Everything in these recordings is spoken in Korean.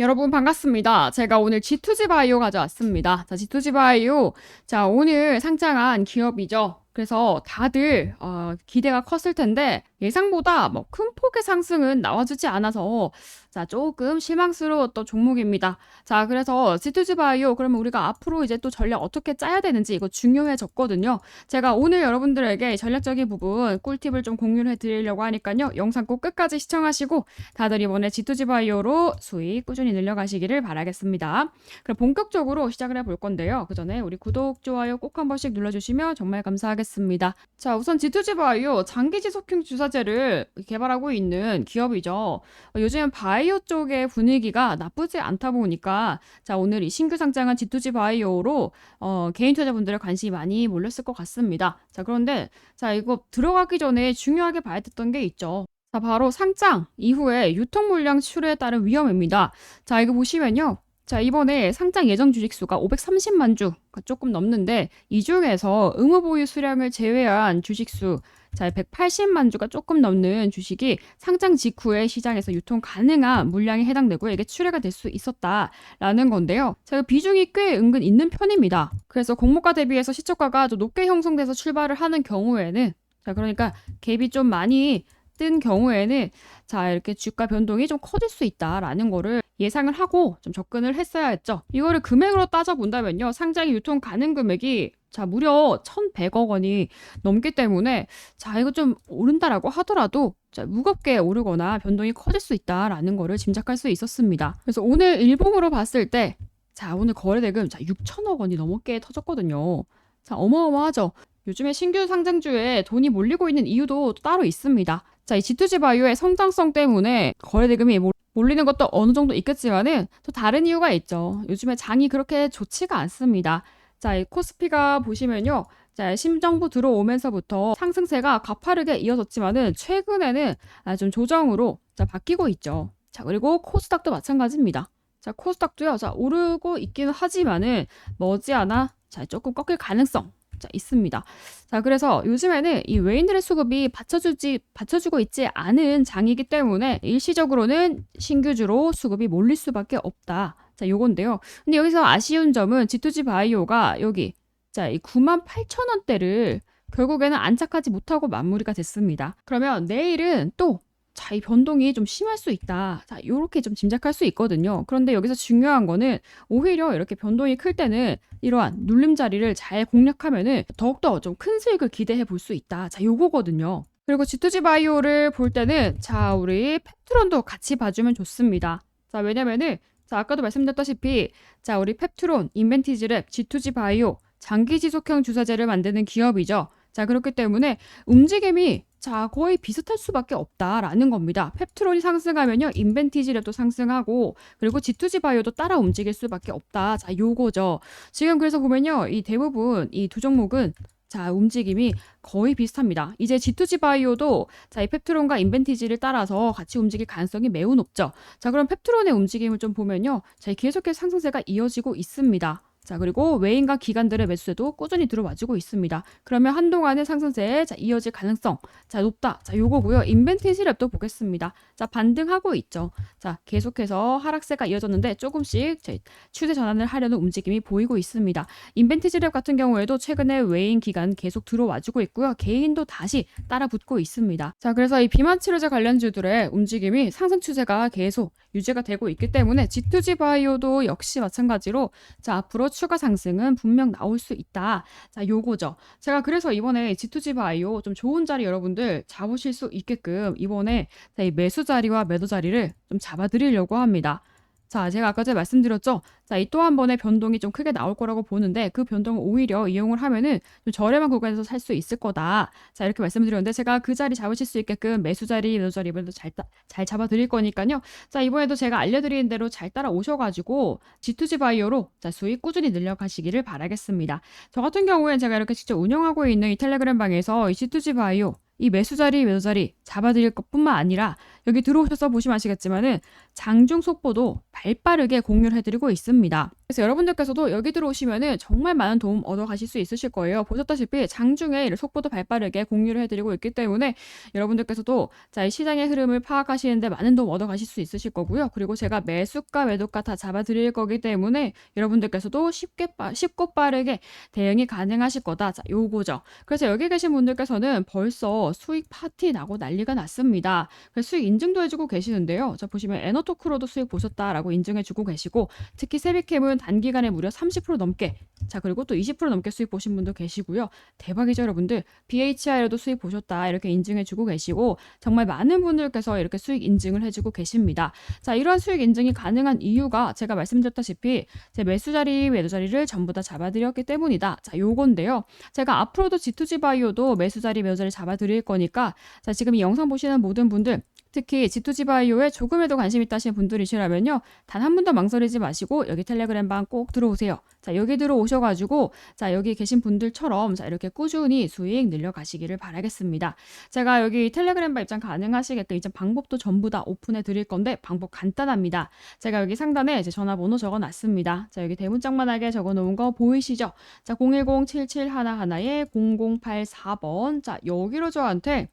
여러분 반갑습니다. 제가 오늘 G2G 바이오 가져왔습니다. 자, G2G 바이오. 자, 오늘 상장한 기업이죠. 그래서 다들 어, 기대가 컸을 텐데 예상보다 뭐 큰 폭의 상승은 나와주지 않아서 자 조금 실망스러웠던 종목입니다. 자 그래서 C2G 바이오 그러면 우리가 앞으로 이제 또 전략 어떻게 짜야 되는지 이거 중요해졌거든요. 제가 오늘 여러분들에게 전략적인 부분 꿀팁을 좀 공유를 해드리려고 하니까요. 영상 꼭 끝까지 시청하시고 다들 이번에 G2G 바이오로 수익 꾸준히 늘려가시기를 바라겠습니다. 그럼 본격적으로 시작을 해볼 건데요. 그 전에 우리 구독, 좋아요 꼭 한 번씩 눌러주시면 정말 감사하겠습니다. 자 우선 G2G 바이오 장기 지속형 주사 제를 개발하고 있는 기업이죠. 어, 요즘 바이오 쪽의 분위기가 나쁘지 않다 보니까 자 오늘 이 신규 상장한 G2G 바이오로 어, 개인 투자자분들의 관심이 많이 몰렸을 것 같습니다. 자 그런데 자 이거 들어가기 전에 중요하게 봐야 됐던 게 있죠. 자 바로 상장 이후에 유통 물량 출에 따른 위험입니다. 자 이거 보시면요. 자, 이번에 상장 예정 주식 수가 530만 주가 조금 넘는데 이 중에서 의무 보유 수량을 제외한 주식 수 자, 180만 주가 조금 넘는 주식이 상장 직후에 시장에서 유통 가능한 물량에 해당되고 이게 출회가 될 수 있었다라는 건데요. 자, 비중이 꽤 은근 있는 편입니다. 그래서 공모가 대비해서 시초가가 좀 높게 형성돼서 출발을 하는 경우에는 자, 그러니까 갭이 좀 많이 뜬 경우에는 자 이렇게 주가 변동이 좀 커질 수 있다라는 거를 예상을 하고 좀 접근을 했어야 했죠. 이거를 금액으로 따져 본다면요. 상장이 유통 가능 금액이 자 무려 1,100억 원이 넘기 때문에 자 이거 좀 오른다라고 하더라도 자, 무겁게 오르거나 변동이 커질 수 있다라는 거를 짐작할 수 있었습니다. 그래서 오늘 일봉으로 봤을 때 자, 오늘 거래 대금 자 6천억 원이 넘게 터졌거든요. 자, 어마어마하죠. 요즘에 신규 상장주에 돈이 몰리고 있는 이유도 따로 있습니다. 자, 이 G2G 바이오의 성장성 때문에 거래 대금이 몰리는 것도 어느 정도 있겠지만은 또 다른 이유가 있죠. 요즘에 장이 그렇게 좋지가 않습니다. 자, 이 코스피가 보시면요. 자, 심정부 들어오면서부터 상승세가 가파르게 이어졌지만은 최근에는 아, 좀 조정으로 자, 바뀌고 있죠. 자, 그리고 코스닥도 마찬가지입니다. 자, 코스닥도요. 자, 오르고 있기는 하지만은 머지않아 자, 조금 꺾일 가능성 자, 있습니다. 자, 그래서 요즘에는 이 외인들의 수급이 받쳐주지, 받쳐주고 있지 않은 장이기 때문에 일시적으로는 신규주로 수급이 몰릴 수밖에 없다. 자, 요건데요. 근데 여기서 아쉬운 점은 G2G 바이오가 여기, 자, 이 9만 8천 원대를 결국에는 안착하지 못하고 마무리가 됐습니다. 그러면 내일은 또 자, 이 변동이 좀 심할 수 있다. 자, 요렇게 좀 짐작할 수 있거든요. 그런데 여기서 중요한 거는 오히려 이렇게 변동이 클 때는 이러한 눌림 자리를 잘 공략하면은 더욱더 좀 큰 수익을 기대해 볼 수 있다. 자, 요거거든요. 그리고 G2G 바이오를 볼 때는 자, 우리 펩트론도 같이 봐주면 좋습니다. 자, 왜냐면은 자, 아까도 말씀드렸다시피 자, 우리 펩트론, 인벤티지랩, G2G 바이오 장기 지속형 주사제를 만드는 기업이죠. 자, 그렇기 때문에 움직임이 자, 거의 비슷할 수밖에 없다라는 겁니다. 펩트론이 상승하면요, 인벤티지랩도 상승하고, 그리고 G2G 바이오도 따라 움직일 수밖에 없다. 자, 요거죠. 지금 그래서 보면요, 이 대부분 이 두 종목은 자, 움직임이 거의 비슷합니다. 이제 G2G 바이오도 자, 이 펩트론과 인벤티지를 따라서 같이 움직일 가능성이 매우 높죠. 자, 그럼 펩트론의 움직임을 좀 보면요. 자, 계속해서 상승세가 이어지고 있습니다. 자, 그리고 외인과 기관들의 매수세도 꾸준히 들어와주고 있습니다. 그러면 한동안의 상승세에 자, 이어질 가능성 자, 높다. 자, 요거고요. 인벤티지 랩도 보겠습니다. 자, 반등하고 있죠. 자, 계속해서 하락세가 이어졌는데 조금씩 제 추세 전환을 하려는 움직임이 보이고 있습니다. 인벤티지 랩 같은 경우에도 최근에 외인 기관 계속 들어와주고 있고요. 개인도 다시 따라 붙고 있습니다. 자, 그래서 이 비만 치료제 관련주들의 움직임이 상승 추세가 계속 유지가 되고 있기 때문에 G2G 바이오도 역시 마찬가지로 자, 앞으로 추가 상승은 분명 나올 수 있다. 자, 요거죠. 제가 그래서 이번에 G2G 바이오 좀 좋은 자리 여러분들 잡으실 수 있게끔 이번에 이 매수 자리와 매도 자리를 좀 잡아드리려고 합니다. 자, 제가 아까 전에 말씀드렸죠. 자, 이 또 한 번의 변동이 좀 크게 나올 거라고 보는데 그 변동을 오히려 이용을 하면은 좀 저렴한 구간에서 살 수 있을 거다. 자, 이렇게 말씀드렸는데 제가 그 자리 잡으실 수 있게끔 매수 자리, 매도 자리 이번에도 잘, 잘 잡아 드릴 거니까요. 자, 이번에도 제가 알려드리는 대로 잘 따라 오셔 가지고 G2G 바이오로 자, 수익 꾸준히 늘려가시기를 바라겠습니다. 저 같은 경우엔 제가 이렇게 직접 운영하고 있는 이 텔레그램 방에서 이 G2G 바이오 이 매수 자리, 매도 자리 잡아드릴 것뿐만 아니라 여기 들어오셔서 보시면 아시겠지만은 장중 속보도 발빠르게 공유를 해드리고 있습니다. 그래서 여러분들께서도 여기 들어오시면은 정말 많은 도움 얻어 가실 수 있으실 거예요. 보셨다시피 장중에 이 속보도 발빠르게 공유를 해드리고 있기 때문에 여러분들께서도 자, 이 시장의 흐름을 파악하시는데 많은 도움 얻어 가실 수 있으실 거고요. 그리고 제가 매수가, 매도가 다 잡아 드릴 거기 때문에 여러분들께서도 쉽게 빠, 쉽고 빠르게 대응이 가능하실 거다. 자, 요거죠. 그래서 여기 계신 분들께서는 벌써 수익 파티 나고 난리가 났습니다. 수익 인 증도 해주고 계시는데요. 자, 보시면 에너토크로도 수익 보셨다라고 인증해주고 계시고 특히 세비캠은 단기간에 무려 30% 넘게 자 그리고 또 20% 넘게 수익 보신 분도 계시고요. 대박이죠 여러분들. BHI로도 수익 보셨다 이렇게 인증해주고 계시고 정말 많은 분들께서 이렇게 수익 인증을 해주고 계십니다. 자 이러한 수익 인증이 가능한 이유가 제가 말씀드렸다시피 제 매수 자리, 매도 자리를 전부 다 잡아드렸기 때문이다. 자 요건데요. 제가 앞으로도 G2G 바이오도 매수 자리, 매도 자리 잡아드릴 거니까 자 지금 이 영상 보시는 모든 분들 특히 G2G 바이오에 조금에도 관심 있다 하시는 분들이시라면요. 단 한 번도 망설이지 마시고 여기 텔레그램 방 꼭 들어오세요. 자, 여기 들어오셔 가지고 자, 여기 계신 분들처럼 자, 이렇게 꾸준히 수익 늘려 가시기를 바라겠습니다. 제가 여기 텔레그램 방 입장 가능하시게끔 이제 방법도 전부 다 오픈해 드릴 건데 방법 간단합니다. 제가 여기 상단에 제 전화번호 적어 놨습니다. 자, 여기 대문짝만하게 적어 놓은 거 보이시죠? 자, 010-7711에 0084번. 자, 여기로 저한테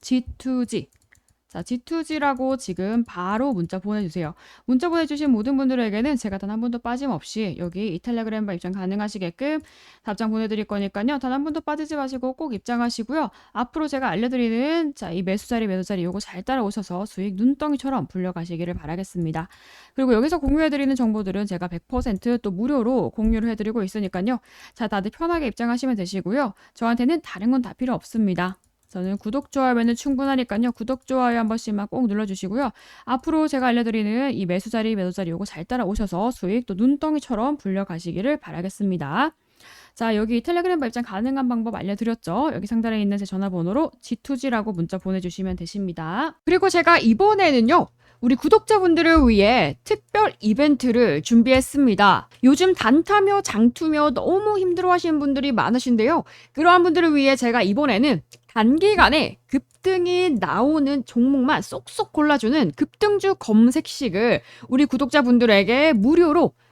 G2G 자, G2G라고 지금 바로 문자 보내주세요. 문자 보내주신 모든 분들에게는 제가 단한 번도 빠짐없이 여기 이 텔레그램바 입장 가능하시게끔 답장 보내드릴 거니까요. 단한 번도 빠지지 마시고 꼭 입장하시고요. 앞으로 제가 알려드리는 자, 이 매수자리, 매도자리 요거 잘 따라오셔서 수익 눈덩이처럼 불려가시기를 바라겠습니다. 그리고 여기서 공유해드리는 정보들은 제가 100%또 무료로 공유를 해드리고 있으니까요. 자, 다들 편하게 입장하시면 되시고요. 저한테는 다른 건 다 필요 없습니다. 저는 구독, 좋아요면 충분하니까요. 구독, 좋아요 한 번씩만 꼭 눌러주시고요. 앞으로 제가 알려드리는 이 매수자리, 매도자리 요거 잘 따라오셔서 수익 또 눈덩이처럼 불려가시기를 바라겠습니다. 자, 여기 텔레그램 발장 가능한 방법 알려드렸죠? 여기 상단에 있는 제 전화번호로 G2G라고 문자 보내주시면 되십니다. 그리고 제가 이번에는요, 우리 구독자분들을 위해 특별 이벤트를 준비했습니다. 요즘 단타며 장투며 너무 힘들어 하시는 분들이 많으신데요. 그러한 분들을 위해 제가 이번에는 단기간에 급등이 나오는 종목만 쏙쏙 골라주는 급등주 검색식을 우리 구독자분들에게 무료로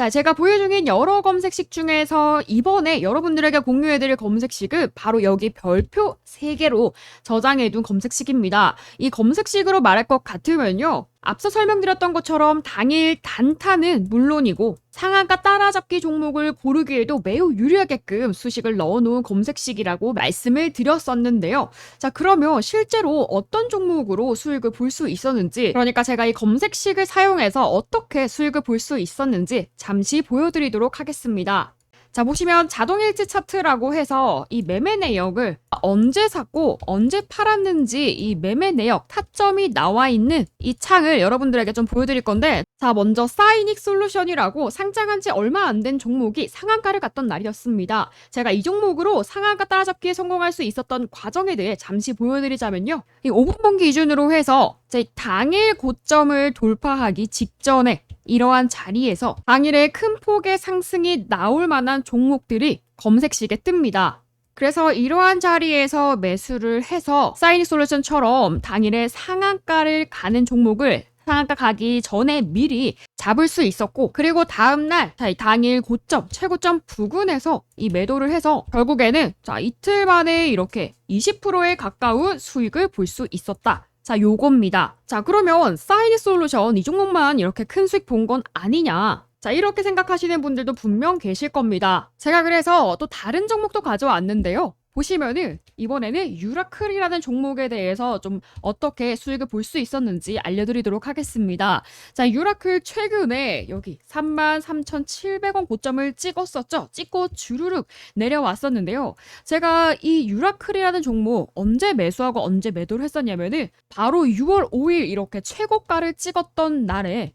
자, 제가 보여 중인 여러 검색식 중에서 이번에 여러분들에게 공유해드릴 검색식은 바로 여기 별표 3개로 저장해둔 검색식입니다. 이 검색식으로 말할 것 같으면요. 앞서 설명드렸던 것처럼 당일 단타는 물론이고 상한가 따라잡기 종목을 고르기에도 매우 유리하게끔 수식을 넣어놓은 검색식이라고 말씀을 드렸었는데요. 자 그러면 실제로 어떤 종목으로 수익을 볼 수 있었는지 그러니까 제가 이 검색식을 사용해서 어떻게 수익을 볼 수 있었는지 잠시 보여드리도록 하겠습니다. 자, 보시면 자동일지 차트라고 해서 이 매매 내역을 언제 샀고 언제 팔았는지 이 매매 내역 타점이 나와 있는 이 창을 여러분들에게 좀 보여드릴 건데 자, 먼저 사이닉 솔루션이라고 상장한 지 얼마 안 된 종목이 상한가를 갔던 날이었습니다. 제가 이 종목으로 상한가 따라잡기에 성공할 수 있었던 과정에 대해 잠시 보여드리자면요. 이 5분봉 기준으로 해서 제 당일 고점을 돌파하기 직전에 이러한 자리에서 당일에 큰 폭의 상승이 나올 만한 종목들이 검색식에 뜹니다. 그래서 이러한 자리에서 매수를 해서 사이닉 솔루션처럼 당일에 상한가를 가는 종목을 상한가 가기 전에 미리 잡을 수 있었고 그리고 다음날 당일 고점 최고점 부근에서 이 매도를 해서 결국에는 자 이틀 만에 이렇게 20%에 가까운 수익을 볼 수 있었다. 자, 요겁니다. 자, 그러면 사이드 솔루션 이 종목만 이렇게 큰 수익 본 건 아니냐? 자, 이렇게 생각하시는 분들도 분명 계실 겁니다. 제가 그래서 또 다른 종목도 가져왔는데요. 보시면은 이번에는 유라클이라는 종목에 대해서 좀 어떻게 수익을 볼 수 있었는지 알려드리도록 하겠습니다. 자, 유라클 최근에 여기 33,700원 고점을 찍었었죠. 찍고 주르륵 내려왔었는데요. 제가 이 유라클이라는 종목 언제 매수하고 언제 매도를 했었냐면은 바로 6월 5일 이렇게 최고가를 찍었던 날에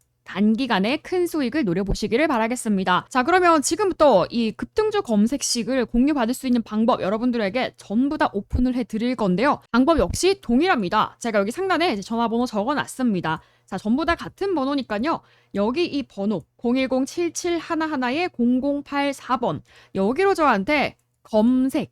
단기간에 큰 수익을 노려보시기를 바라겠습니다. 자, 그러면 지금부터 이 급등주 검색식을 공유받을 수 있는 방법 여러분들에게 전부 다 오픈을 해 드릴 건데요. 방법 역시 동일합니다. 제가 여기 상단에 전화번호 적어 놨습니다. 자, 전부 다 같은 번호니까요. 여기 이 번호 010-7711-0084번 여기로 저한테 검색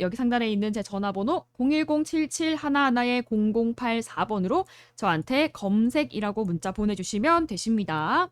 여기 상단에 있는 제 전화번호 010-7711-0084번으로 저한테 검색이라고 문자 보내주시면 되십니다.